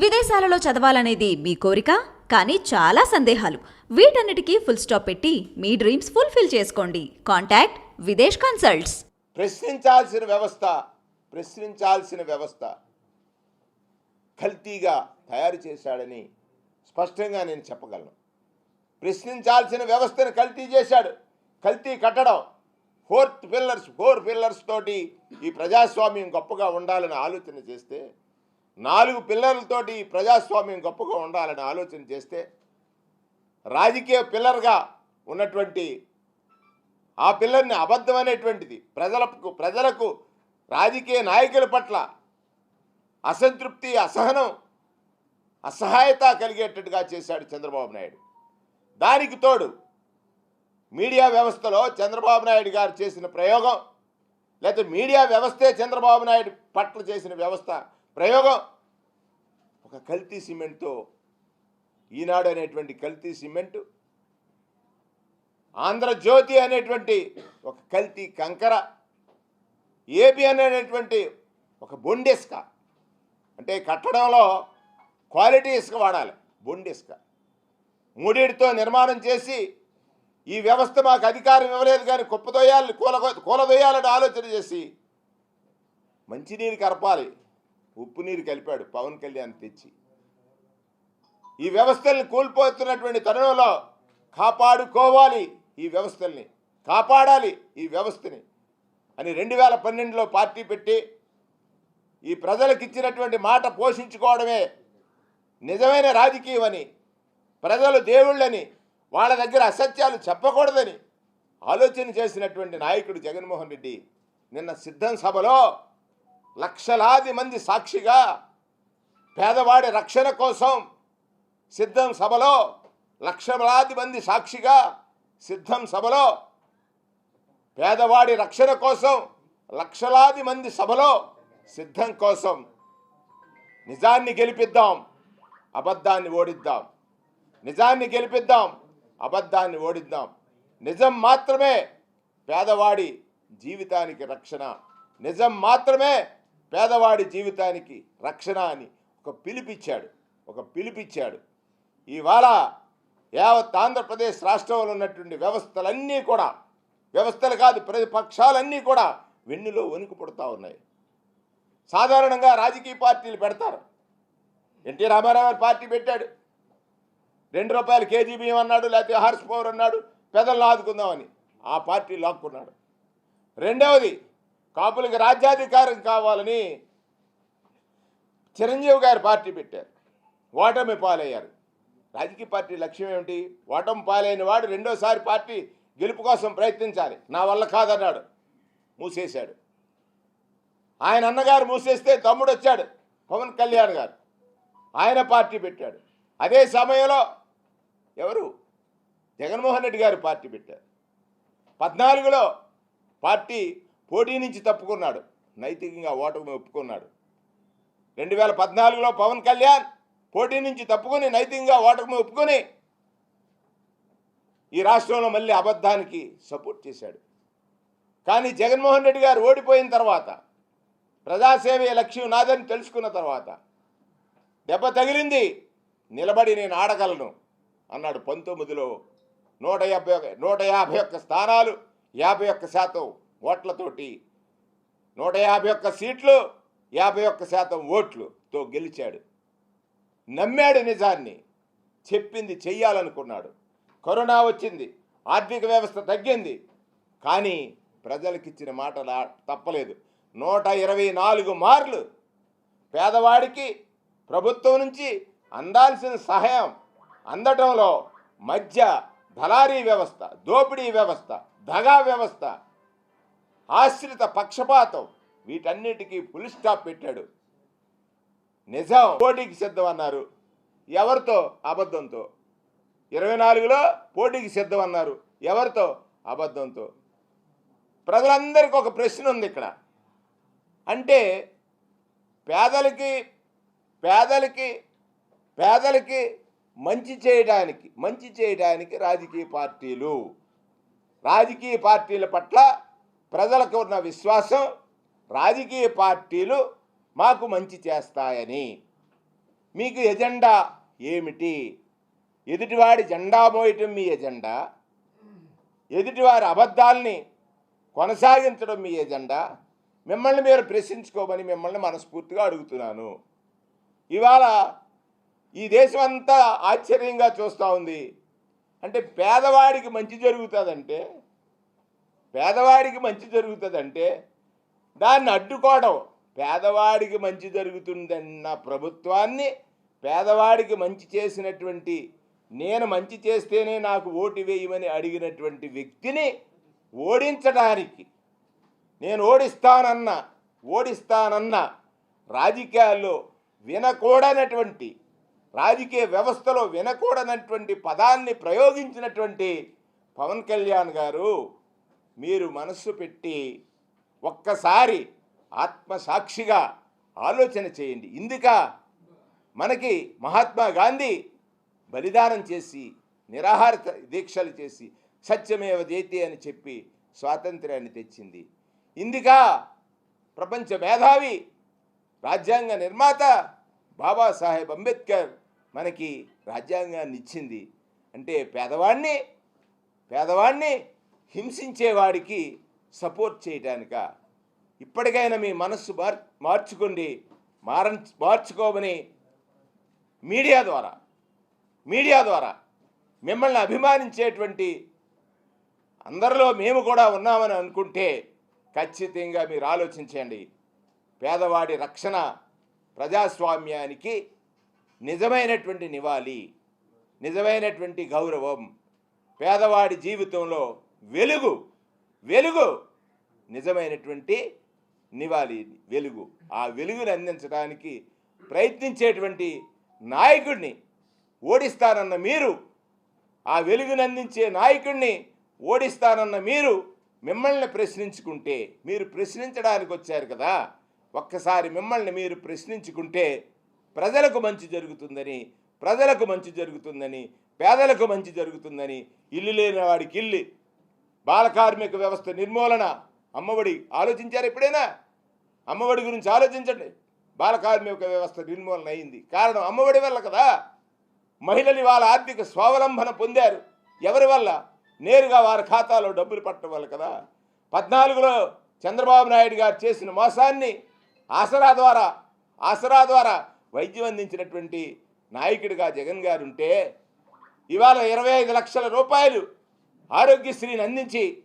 విదేశాలలో చదవాలనేది మీ కోరిక? కానీ చాలా సందేహాలు. వీటన్నిటికీ ఫుల్ స్టాప్ పెట్టి మీ డ్రీమ్స్ ఫుల్ఫిల్ చేసుకోండి. కాంటాక్ట్ విదేశ్ కన్సల్ట్స్ ప్రశ్నించాల్సిన వ్యవస్థ ప్రశ్నించాల్సిన వ్యవస్థ కల్తీగా తయారు చేశాడని స్పష్టంగా నేను చెప్పగలను. ప్రశ్నించాల్సిన వ్యవస్థను కల్తీ చేశాడు. కల్తీ కట్టడం. ఫోర్త్ పిల్లర్స్ ఫోర్ పిల్లర్స్ తోటి ఈ ప్రజాస్వామ్యం గొప్పగా ఉండాలని ఆలోచన చేస్తే నాలుగు పిల్లర్లతోటి ప్రజాస్వామ్యం గొప్పగా ఉండాలని ఆలోచన చేస్తే రాజకీయ పిల్లర్గా ఉన్నటువంటి ఆ పిల్లర్ని అబద్ధం అనేటువంటిది ప్రజలకు ప్రజలకు రాజకీయ నాయకుల పట్ల అసంతృప్తి అసహనం అసహాయత కలిగేటట్టుగా చేశాడు చంద్రబాబు నాయుడు. దానికి తోడు మీడియా వ్యవస్థలో చంద్రబాబు నాయుడు గారు చేసిన ప్రయోగం లేకపోతే మీడియా వ్యవస్థే చంద్రబాబు నాయుడు పట్ల చేసిన వ్యవస్థ ప్రయోగం. ఒక కల్తీ సిమెంట్తో ఈనాడు అనేటువంటి కల్తీ సిమెంటు ఆంధ్రజ్యోతి అనేటువంటి ఒక కల్తీ కంకర ఏబి అనేటువంటి ఒక బొండి అంటే కట్టడంలో క్వాలిటీ ఇసుక వాడాలి బొండి మూడిటితో నిర్మాణం చేసి ఈ వ్యవస్థ మాకు అధికారం ఇవ్వలేదు కానీ కుప్పదొయ్యాలి కూల కూలదొయ్యాలని ఆలోచన చేసి మంచినీరు కరపాలి. ఉప్పు నీరు కలిపాడు పవన్ కళ్యాణ్ తెచ్చి. ఈ వ్యవస్థల్ని కోల్పోతున్నటువంటి తరుణంలో కాపాడుకోవాలి ఈ వ్యవస్థల్ని కాపాడాలి ఈ వ్యవస్థని అని రెండు వేల పన్నెండులో పార్టీ పెట్టి ఈ ప్రజలకు ఇచ్చినటువంటి మాట పోషించుకోవడమే నిజమైన రాజకీయం అని ప్రజలు దేవుళ్ళని వాళ్ళ దగ్గర అసత్యాలు చెప్పకూడదని ఆలోచన చేసినటువంటి నాయకుడు జగన్మోహన్ రెడ్డి నిన్న సిద్ధం సభలో లక్షలాది మంది సాక్షిగా పేదవాడి రక్షణ కోసం సిద్ధం సభలో లక్షలాది మంది సాక్షిగా సిద్ధం సభలో పేదవాడి రక్షణ కోసం లక్షలాది మంది సభలో సిద్ధం కోసం నిజాన్ని గెలిపిద్దాం అబద్ధాన్ని ఓడిద్దాం. నిజాన్ని గెలిపిద్దాం అబద్ధాన్ని ఓడిద్దాం. నిజం మాత్రమే పేదవాడి జీవితానికి రక్షణ. నిజం మాత్రమే పేదవాడి జీవితానికి రక్షణ అని ఒక పిలిపిచ్చాడు. ఒక పిలిపిచ్చాడు. ఇవాళ యావత్ ఆంధ్రప్రదేశ్ రాష్ట్రంలో ఉన్నటువంటి వ్యవస్థలన్నీ కూడా వ్యవస్థలు కాదు ప్రతిపక్షాలన్నీ కూడా వెన్నులో వణుకు పుడతా ఉన్నాయి. సాధారణంగా రాజకీయ పార్టీలు పెడతారు. ఎన్టీ రామారావు పార్టీ పెట్టాడు. రెండు రూపాయలు కేజీ బియ్యం అన్నాడు లేకపోతే హార్స్ పవర్ అన్నాడు పెదలను ఆదుకుందామని ఆ పార్టీ లాక్కున్నాడు. రెండవది కాపులకి రాజ్యాధికారం కావాలని చిరంజీవి గారు పార్టీ పెట్టారు. ఓటమి పాలయ్యారు. రాజకీయ పార్టీ లక్ష్యం ఏమిటి? ఓటమి పాలైన వాడు రెండోసారి పార్టీ గెలుపు కోసం ప్రయత్నించాలి. నా వల్ల కాదన్నాడు. మూసేశాడు. ఆయన అన్నగారు మూసేస్తే తమ్ముడు వచ్చాడు పవన్ కళ్యాణ్ గారు. ఆయన పార్టీ పెట్టాడు. అదే సమయంలో ఎవరు? జగన్మోహన్ రెడ్డి గారు పార్టీ పెట్టారు. పద్నాలుగులో పార్టీ పోటీ నుంచి తప్పుకున్నాడు. నైతికంగా ఓటమి ఒప్పుకున్నాడు. రెండు వేల పద్నాలుగులో పవన్ కళ్యాణ్ పోటీ నుంచి తప్పుకొని నైతికంగా ఓటమి ఒప్పుకొని ఈ రాష్ట్రంలో మళ్ళీ అబద్ధానికి సపోర్ట్ చేశాడు. కానీ జగన్మోహన్ రెడ్డి గారు ఓడిపోయిన తర్వాత ప్రజాసేవే లక్ష్యం నాదని తెలుసుకున్న తర్వాత దెబ్బ తగిలింది నిలబడి నేను ఆడగలను అన్నాడు పంతొమ్మిదిలో నూట యాభై ఒక నూట యాభై ఒక్క స్థానాలు యాభై ఒక్క శాతం ఓట్లతోటి నూట యాభై ఒక్క సీట్లు యాభై ఒక్క శాతం ఓట్లుతో గెలిచాడు. నమ్మాడు నిజాన్ని చెప్పింది చెయ్యాలనుకున్నాడు. కరోనా వచ్చింది ఆర్థిక వ్యవస్థ తగ్గింది కానీ ప్రజలకిచ్చిన మాటలా తప్పలేదు. నూట ఇరవై నాలుగు మార్లు పేదవాడికి ప్రభుత్వం నుంచి అందాల్సిన సహాయం అందటంలో మధ్య దళారీ వ్యవస్థ దోపిడీ వ్యవస్థ దగా వ్యవస్థ ఆశ్రిత పక్షపాతం వీటన్నిటికీ ఫుల్ స్టాప్ పెట్టాడు. నిజం. పోటీకి సిద్ధం అన్నారు. ఎవరితో? అబద్ధంతో. ఇరవై నాలుగులో పోటీకి సిద్ధం అన్నారు. ఎవరితో? అబద్ధంతో. ప్రజలందరికీ ఒక ప్రశ్న ఉంది ఇక్కడ. అంటే పేదలకి పేదలకి పేదలకి మంచి చేయడానికి మంచి చేయడానికి రాజకీయ పార్టీలు. రాజకీయ పార్టీల పట్ల ప్రజలకు ఉన్న విశ్వాసం రాజకీయ పార్టీలు మాకు మంచి చేస్తాయని. మీకు ఎజెండా ఏమిటి? ఎదుటివాడి జెండా మోయటం మీ ఎజెండా? ఎదుటివారి అబద్ధాల్ని కొనసాగించడం మీ ఎజెండా? మిమ్మల్ని మీరు ప్రశ్నించుకోమని మిమ్మల్ని మనస్ఫూర్తిగా అడుగుతున్నాను. ఇవాళ ఈ దేశం అంతా ఆశ్చర్యంగా చూస్తూ ఉంది. అంటే పేదవాడికి మంచి జరుగుతుందంటే పేదవాడికి మంచి జరుగుతుందంటే దాన్ని అడ్డుకోవడం. పేదవాడికి మంచి జరుగుతుందన్న ప్రభుత్వాన్ని పేదవాడికి మంచి చేసినటువంటి నేను మంచి చేస్తేనే నాకు ఓటు వేయమని అడిగినటువంటి వ్యక్తిని ఓడించడానికి నేను ఓడిస్తానన్న ఓడిస్తానన్న రాజకీయాల్లో వినకూడనటువంటి రాజకీయ వ్యవస్థలో వినకూడనటువంటి పదాన్ని ప్రయోగించినటువంటి పవన్ కళ్యాణ్ గారు మీరు మనస్సు పెట్టి ఒక్కసారి ఆత్మసాక్షిగా ఆలోచన చేయండి. ఇందుక మనకి మహాత్మా గాంధీ బలిదానం చేసి నిరాహార దీక్షలు చేసి సత్యమేవ జయతి అని చెప్పి స్వాతంత్ర్యాన్ని తెచ్చింది. ఇందుక ప్రపంచ మేధావి రాజ్యాంగ నిర్మాత బాబాసాహెబ్ అంబేద్కర్ మనకి రాజ్యాంగాన్ని ఇచ్చింది. అంటే పేదవాడిని పేదవాడిని హింసించేవాడికి సపోర్ట్ చేయటానిక. ఇప్పటికైనా మీ మనస్సు మార్ మార్చుకోండి. మార మార్చుకోమని మీడియా ద్వారా మీడియా ద్వారా మిమ్మల్ని అభిమానించేటువంటి అందరిలో మేము కూడా ఉన్నామని అనుకుంటే ఖచ్చితంగా మీరు ఆలోచించండి. పేదవాడి రక్షణ ప్రజాస్వామ్యానికి నిజమైనటువంటి నివాళి నిజమైనటువంటి గౌరవం. పేదవాడి జీవితంలో వెలుగు వెలుగు నిజమైనటువంటి నివాళి వెలుగు. ఆ వెలుగుని అందించడానికి ప్రయత్నించేటువంటి నాయకుడిని ఓడిస్తానన్న మీరు ఆ వెలుగుని అందించే నాయకుడిని ఓడిస్తానన్న మీరు మిమ్మల్ని ప్రశ్నించుకుంటే మీరు ప్రశ్నించడానికి వచ్చారు కదా ఒక్కసారి మిమ్మల్ని మీరు ప్రశ్నించుకుంటే ప్రజలకు మంచి జరుగుతుందని ప్రజలకు మంచి జరుగుతుందని పేదలకు మంచి జరుగుతుందని ఇల్లు లేని వాడికి ఇల్లు బాల కార్మిక వ్యవస్థ నిర్మూలన అమ్మఒడి ఆలోచించారు ఎప్పుడైనా? అమ్మఒడి గురించి ఆలోచించండి. బాల కార్మిక వ్యవస్థ నిర్మూలన అయింది. కారణం అమ్మఒడి వల్ల కదా. మహిళలు వాళ్ళ ఆర్థిక స్వావలంబన పొందారు. ఎవరి వల్ల? నేరుగా వారి ఖాతాలో డబ్బులు పట్టడం వల్ల కదా. పద్నాలుగులో చంద్రబాబు నాయుడు గారు చేసిన మోసాన్ని ఆసరా ద్వారా ఆసరా ద్వారా వైద్యం అందించినటువంటి నాయకుడిగా జగన్ గారు ఉంటే ఇవాళ ఇరవై ఐదు లక్షల రూపాయలు ఆరోగ్యశ్రీని అందించి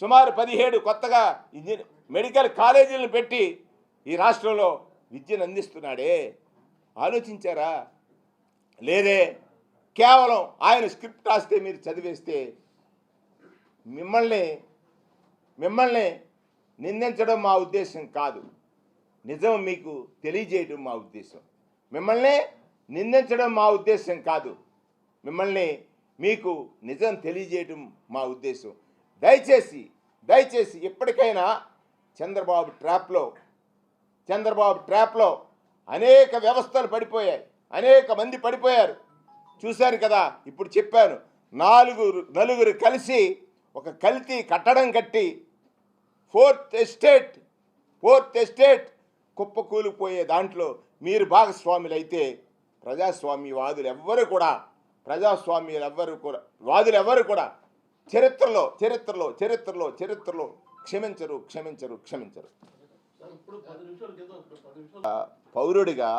సుమారు పదిహేడు కొత్తగా ఇంజనీర్ మెడికల్ కాలేజీలను పెట్టి ఈ రాష్ట్రంలో విద్యను అందిస్తున్నాడే. ఆలోచించారా? లేదే కేవలం ఆయన స్క్రిప్ట్ రాస్తే మీరు చదివేస్తే మిమ్మల్ని మిమ్మల్ని నిందించడం మా ఉద్దేశం కాదు. నిజం మీకు తెలియజేయడం మా ఉద్దేశం. మిమ్మల్ని నిందించడం మా ఉద్దేశం కాదు. మిమ్మల్ని మీకు నిజం తెలియజేయడం మా ఉద్దేశం. దయచేసి దయచేసి ఇప్పటికైనా చంద్రబాబు ట్రాప్లో చంద్రబాబు ట్రాప్లో అనేక వ్యవస్థలు పడిపోయాయి. అనేక మంది పడిపోయారు. చూశారు కదా ఇప్పుడు చెప్పాను. నాలుగురు నలుగురు కలిసి ఒక కల్తీ కట్టడం కట్టి ఫోర్త్ ఎస్టేట్ ఫోర్త్ ఎస్టేట్ కుప్పకూలిపోయే దాంట్లో మీరు భాగస్వాములు అయితే ప్రజాస్వామ్యవాదులు ఎవ్వరూ కూడా ప్రజాస్వామ్యులు ఎవ్వరు కూడా వాదులు ఎవ్వరు కూడా చరిత్రలో చరిత్రలో చరిత్రలో చరిత్రలో క్షమించరు క్షమించరు క్షమించరు. పౌరుడిగా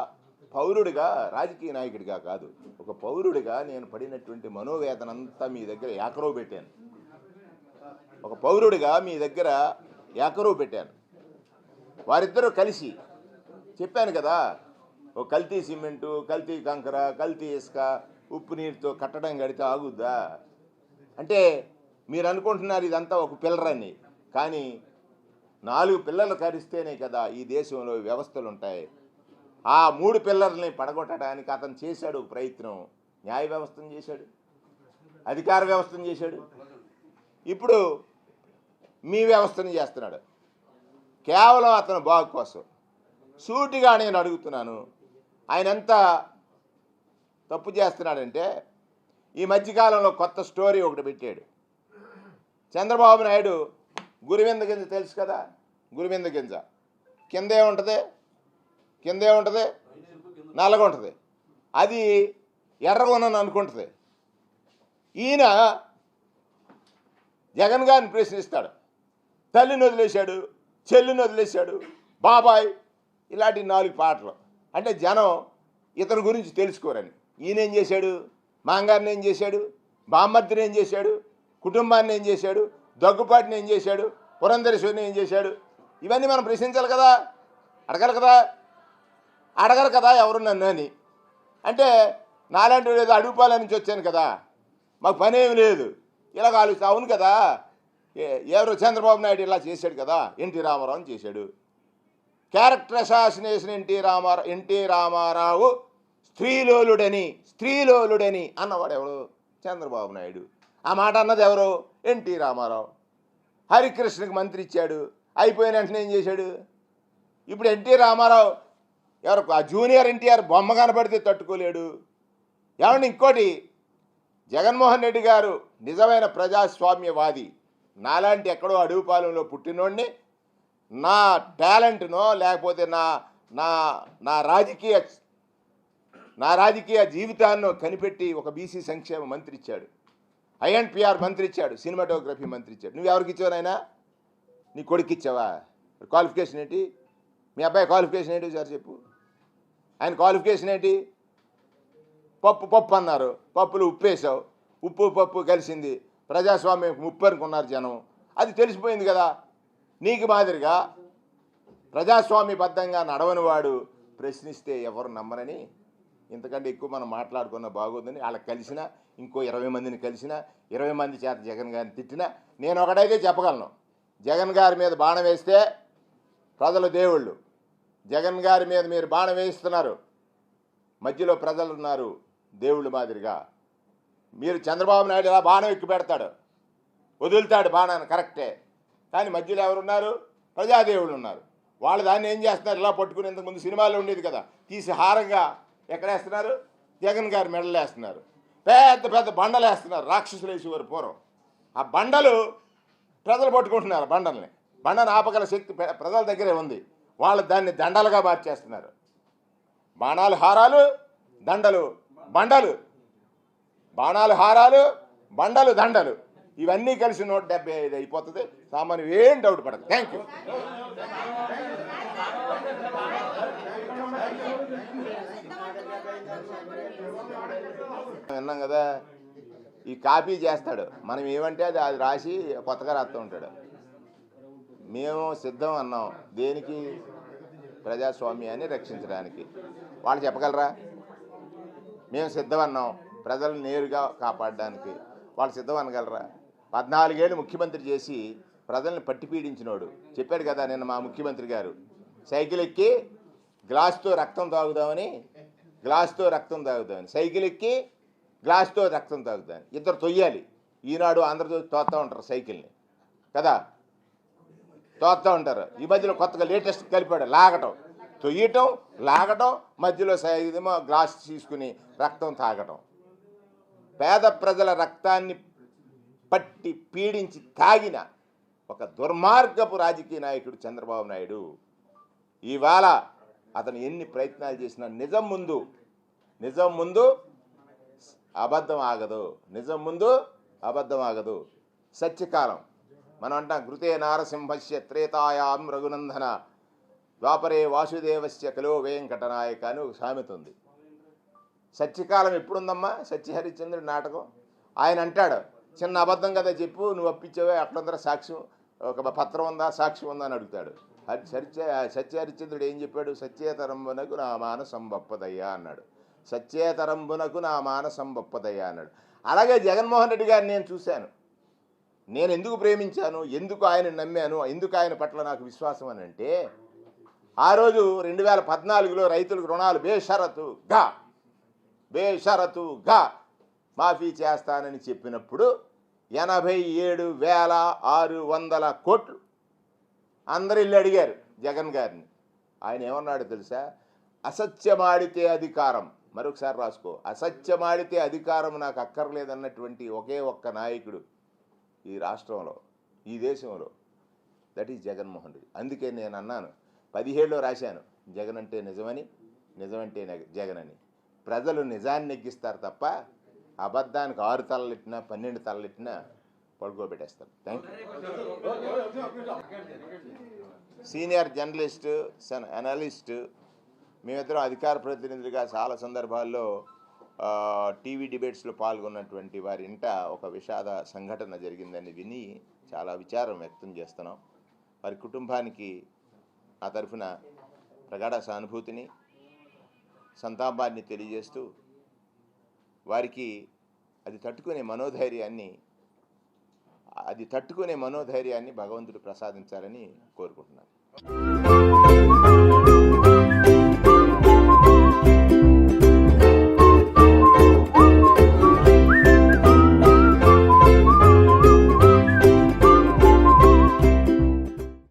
పౌరుడిగా రాజకీయ నాయకుడిగా కాదు. ఒక పౌరుడిగా నేను పడినటువంటి మనోవేదన అంతా మీ దగ్గర ఏకరవ పెట్టాను. ఒక పౌరుడిగా మీ దగ్గర ఏకరవ పెట్టాను. వారిద్దరూ కలిసి చెప్పాను కదా ఓ కల్తీ సిమెంటు కల్తీ కంకర కల్తీ ఇసుక ఉప్పు నీరుతో కట్టడం కడితే ఆగుద్దా? అంటే మీరు అనుకుంటున్నారు ఇదంతా ఒక పిల్లరని. కానీ నాలుగు పిల్లలు కరిస్తేనే కదా ఈ దేశంలో వ్యవస్థలు ఉంటాయి ఆ మూడు పిల్లల్ని పడగొట్టడానికి అతను చేశాడు ప్రయత్నం. న్యాయ వ్యవస్థను చేశాడు. అధికార వ్యవస్థను చేశాడు. ఇప్పుడు మీ వ్యవస్థను చేస్తున్నాడు. కేవలం అతను బాగు కోసం. సూటిగా నేను అడుగుతున్నాను. ఆయన ఎంత తప్పు చేస్తున్నాడంటే ఈ మధ్యకాలంలో కొత్త స్టోరీ ఒకటి పెట్టాడు. చంద్రబాబు నాయుడు గురివింద గింజ తెలుసు కదా? గురివింద గింజ. కిందే ఉంటుంది? కిందే ఉంటుంది? నల్లగా ఉంటుంది. అది ఎర్రగొనని అనుకుంటుంది. ఈయన జగన్ గారిని ప్రశ్నిస్తాడు. తల్లిని వదిలేశాడు చెల్లిని వదిలేశాడు బాబాయ్ ఇలాంటి నాలుగు పాటలు. అంటే జనం ఇతని గురించి తెలుసుకోరని. ఈయనేం చేశాడు? మాంగారిని ఏం చేశాడు? బామ్మర్తిని ఏం చేశాడు? కుటుంబాన్ని ఏం చేశాడు? దగ్గుపాటిని ఏం చేశాడు? పురంధరేశ్వరిని ఏం చేశాడు? ఇవన్నీ మనం ప్రశ్నించాలి కదా. అడగరు కదా. అడగరు కదా ఎవరు నన్ను అని. అంటే నాలాంటి ఏదో అడుగుపాల నుంచి వచ్చాను కదా. మాకు పని ఏమి లేదు. ఇలాగ ఆలోచిస్తే. అవును కదా. ఎవరు చంద్రబాబు నాయుడు ఇలా చేశాడు కదా. ఎన్టీ రామారావు చేశాడు. Character assassination NT Ramarao NT Ramarao స్త్రీలోలుడని స్త్రీలోలుడని అన్నవాడు ఎవరు చంద్రబాబు నాయుడు. ఆ మాట అన్నది ఎవరు? ఎన్టీ రామారావు. హరికృష్ణకి మంత్రి ఇచ్చాడు. అయిపోయిన వెంటనే ఏం చేశాడు? ఇప్పుడు ఎన్టీ రామారావు ఎవరు? ఆ జూనియర్ ఎన్టీఆర్ బొమ్మ కనపడితే తట్టుకోలేడు. ఏమంటే ఇంకోటి జగన్మోహన్ రెడ్డి గారు నిజమైన ప్రజాస్వామ్యవాది. నాలాంటి ఎక్కడో అడవిపాలెంలో పుట్టినోడిని నా టాలెంట్నో లేకపోతే నా నా నా రాజకీయ నా రాజకీయ జీవితాన్ని కనిపెట్టి ఒక బీసీ సంక్షేమ మంత్రి ఇచ్చాడు ఐఎన్పిఆర్ మంత్రి ఇచ్చాడు సినిమాటోగ్రఫీ మంత్రి ఇచ్చాడు నువ్వు ఎవరికి ఇచ్చావు నాయనా? నీ కొడుకు ఇచ్చావా క్వాలిఫికేషన్ ఏంటి? మీ అబ్బాయి క్వాలిఫికేషన్ ఏంటి సార్ చెప్పు. ఆయన క్వాలిఫికేషన్ ఏంటి? పప్పు పప్పు అన్నారు. పప్పులు ఉప్పేసావు ఉప్పు పప్పు కలిసింది. ప్రజాస్వామ్యం ముప్పు అనుకున్నారు జనం. అది తెలిసిపోయింది కదా. నీకు మాదిరిగా ప్రజాస్వామ్యబద్ధంగా నడవని వాడు ప్రశ్నిస్తే ఎవరు నమ్మరని ఇంతకంటే ఎక్కువ మనం మాట్లాడుకున్న బాగోదని వాళ్ళకి కలిసిన ఇంకో ఇరవై మందిని కలిసిన ఇరవై మంది చేత జగన్ గారిని తిట్టినా నేను ఒకటైతే చెప్పగలను. జగన్ గారి మీద బాణం వేస్తే ప్రజలు దేవుళ్ళు. జగన్ గారి మీద మీరు బాణం వేయిస్తున్నారు. మధ్యలో ప్రజలు ఉన్నారు దేవుళ్ళు మాదిరిగా. మీరు చంద్రబాబు నాయుడు ఇలా బాణం ఎక్కి పెడతాడు. వదులుతాడు బాణాన్ని కరెక్టే. కానీ మధ్యలో ఎవరున్నారు? ప్రజాదేవుళ్ళు ఉన్నారు. వాళ్ళు దాన్ని ఏం చేస్తున్నారు? ఇలా పట్టుకుని ఇంతకుముందు సినిమాలో ఉండేది కదా. తీసి హారంగా ఎక్కడ వేస్తున్నారు జగన్ గారి మెడలు వేస్తున్నారు పెద్ద పెద్ద బండలు వేస్తున్నారు రాక్షసులు వేసేవారు పూర్వం. ఆ బండలు ప్రజలు పట్టుకుంటున్నారు బండల్ని. బండను ఆపగల శక్తి ప్రజల దగ్గరే ఉంది. వాళ్ళు దాన్ని దండలుగా మార్చేస్తున్నారు. బాణాలు హారాలు దండలు బండలు. బాణాలు హారాలు బండలు దండలు. ఇవన్నీ కలిసి నూట డెబ్బై ఐదు అయిపోతుంది. సామాన్యం ఏం డౌట్ పడదు. థ్యాంక్ యూ విన్నాం కదా ఈ కాపీ చేస్తాడు. మనం ఏమంటే అది అది రాసి కొత్తగా రాస్తూ ఉంటాడు. మేము సిద్ధం అన్నాం. దేనికి? ప్రజాస్వామ్యాన్ని రక్షించడానికి. వాళ్ళు చెప్పగలరా? మేము సిద్ధం అన్నాం ప్రజలను నేరుగా కాపాడడానికి. వాళ్ళు సిద్ధం అనగలరా? పద్నాలుగేళ్ళు ముఖ్యమంత్రి చేసి ప్రజల్ని పట్టిపీడించినోడు చెప్పాడు కదా నిన్న మా ముఖ్యమంత్రి గారు. సైకిల్ ఎక్కి గ్లాస్తో రక్తం తాగుదామని గ్లాస్తో రక్తం తాగుదామని సైకిల్ ఎక్కి గ్లాస్తో రక్తం తాగుదామని ఇద్దరు తొయ్యాలి. ఈనాడు అందరితో తోస్తూ ఉంటారు సైకిల్ని. కదా? తోస్తూ ఉంటారు. ఈ మధ్యలో కొత్తగా లేటెస్ట్ కలిపాడు. లాగటం. తొయ్యటం లాగటం మధ్యలో సైదేమో గ్లాస్ తీసుకుని రక్తం తాగటం. పేద ప్రజల రక్తాన్ని పట్టి పీడించి తాగిన ఒక దుర్మార్గపు రాజకీయ నాయకుడు చంద్రబాబు నాయుడు. ఇవాళ అతను ఎన్ని ప్రయత్నాలు చేసినా నిజం ముందు నిజం ముందు అబద్ధం ఆగదు. నిజం ముందు అబద్ధం ఆగదు. సత్యకాలం. మనం అంటాం కృతే నారసింహస్య త్రేతాయాం రఘునందన ద్వాపరే వాసుదేవస్య కలో వెంకటనాయక అని ఒక సామెత ఉంది. సత్యకాలం ఎప్పుడుందమ్మా? సత్యహరిశ్చంద్రుడి నాటకం. ఆయన అంటాడు చిన్న అబద్ధం కదా చెప్పు నువ్వు అప్పించావే అట్లందరూ సాక్ష్యం ఒక పత్రం ఉందా సాక్ష్యం ఉందా అని అడుగుతాడు. హరి సత్య సత్యహరిశ్చంద్రుడు ఏం చెప్పాడు? సత్యేతరంబునకు నా మానసం బప్పదయ్యా అన్నాడు. సచ్చేతరంబునకు నా మానసం గొప్పదయ్యా అన్నాడు. అలాగే జగన్మోహన్ రెడ్డి గారిని నేను చూశాను. నేను ఎందుకు ప్రేమించాను? ఎందుకు ఆయన నమ్మాను? ఎందుకు ఆయన పట్ల నాకు విశ్వాసం అని అంటే ఆ రోజు రెండు వేల పద్నాలుగులో రైతులకు రుణాలు బేషరతుగా బేషరతుగా మాఫీ చేస్తానని చెప్పినప్పుడు ఎనభై ఏడు వేల ఆరు వందల కోట్లు అందరు ఇల్లు అడిగారు జగన్ గారిని. ఆయన ఏమన్నాడు తెలుసా? అసత్యమాడితే అధికారం. మరొకసారి రాసుకో. అసత్యమాడితే అధికారం నాకు అక్కర్లేదన్నటువంటి ఒకే ఒక్క నాయకుడు ఈ రాష్ట్రంలో ఈ దేశంలో. That is Jaganmohan Reddy. అందుకే నేను అన్నాను పదిహేడులో రాశాను జగన్ అంటే నిజమని నిజమంటే జగన్ అని ప్రజలు నిజాన్ని నెగ్గిస్తారు తప్ప అబద్ధానికి ఆరు తలలెట్టినా పన్నెండు తలలెట్టినా పడుకోబెట్టేస్తారు. Thank you senior journalist analyst మేమిద్దరం అధికార ప్రతినిధులుగా చాలా సందర్భాల్లో టీవీ డిబేట్స్లో పాల్గొన్నటువంటి వారి ఇంట ఒక విషాద సంఘటన జరిగిందని విని చాలా విచారం వ్యక్తం చేస్తున్నాం. వారి కుటుంబానికి ఆ తరఫున ప్రగాఢ సానుభూతిని సంతాపాన్ని తెలియజేస్తూ వారికి అది తట్టుకునే మనోధైర్యాన్ని అది తట్టుకునే మనోధైర్యాన్ని భగవంతుడు ప్రసాదించాలని కోరుకుంటున్నాను.